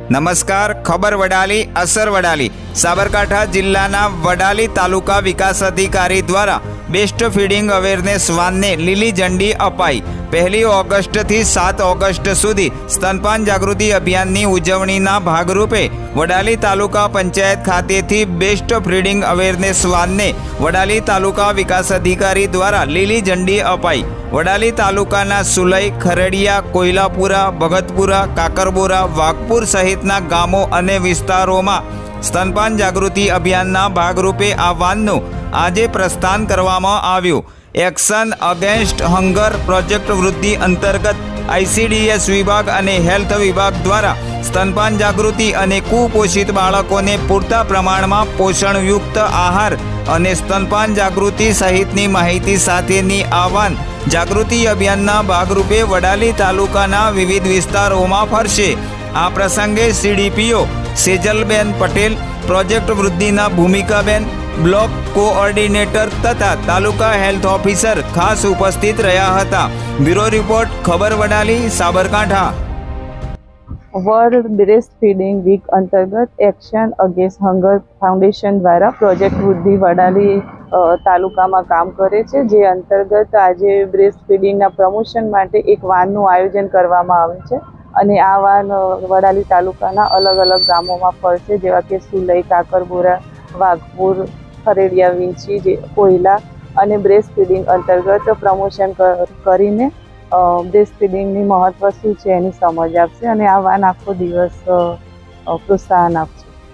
નમસ્કાર, ખબર વડાલી, અસર વડાલી. સાબરકાંઠા જિલ્લાના વડાલી તાલુકા વિકાસ અધિકારી દ્વારા બેસ્ટ ફીડિંગ અવેરનેસ વાનને લીલી ઝંડી અપાઈ. પહેલી ઓગસ્ટથી સાત ઓગસ્ટ સુધી સ્તનપાન જાગૃતિ અભિયાનની ઉજવણીના ભાગરૂપે વડાલી તાલુકા પંચાયત ખાતેથી બેસ્ટ ફ્રીડિંગ અવેરનેસ વાનને વડાલી તાલુકા વિકાસ અધિકારી દ્વારા લીલી ઝંડી અપાઈ. વડાલી તાલુકાના સુલઈ, ખરડિયા, કોયલાપુરા, ભગતપુરા, કાકરબોરા, વાઘપુર સહિતના ગામો અને વિસ્તારોમાં સ્તનપાન જાગૃતિ અભિયાનના ભાગરૂપે આ વાનનું આજે પ્રસ્થાન કરવામાં આવ્યું. એક્શન અગેન્સ્ટ હંગર પ્રોજેક્ટ વૃદ્ધિ અંતર્ગત આઈસીડીએસ વિભાગ અને હેલ્થ વિભાગ દ્વારા સ્તનપાન જાગૃતિ અને કુપોષિત બાળકોને પૂરતા પ્રમાણમાં પોષણયુક્ત આહાર અને સ્તનપાન જાગૃતિ સહિતની માહિતી સાથેની આહવાન જાગૃતિ અભિયાનના ભાગરૂપે વડાલી તાલુકાના વિવિધ વિસ્તારોમાં ફરશે. આ પ્રસંગે સીડીપીઓ સેજલબેન પટેલ, પ્રોજેક્ટ વૃદ્ધિના ભૂમિકાબેન, બ્લોક કોઓર્ડિનેટર તથા તાલુકા હેલ્થ ઓફિસર ખાસ ઉપસ્થિત રહ્યા હતા. બ્યુરો રિપોર્ટ, ખબર Vadali, Sabarkantha. World breast feeding week અંતર્ગત એક્શન અગેન્સ્ટ હંગર ફાઉન્ડેશન દ્વારા પ્રોજેક્ટ વૃદ્ધિ વડાલી તાલુકામાં કામ કરે છે. જે અંતર્ગત આજે બ્રેસ્ટ ફીડિંગના પ્રમોશન માટે એક વાનનું આયોજન કરવામાં આવ્યું છે. અને આ વાન વડાલી તાલુકાના અલગ અલગ ગામોમાં ફરશે જેવા કે સુલઈ, કાકરબોરા, વાઘપુર, ખરેડિયા, વિંછી કોયલા અને બ્રેસ્ટ ફીડિંગ અંતર્ગત પ્રમોશન કરીને બ્રેસ્ટ ફીડિંગની મહત્વ શું છે એની સમજ આપશે અને આ વાન આખો દિવસ પ્રોત્સાહન આપશે.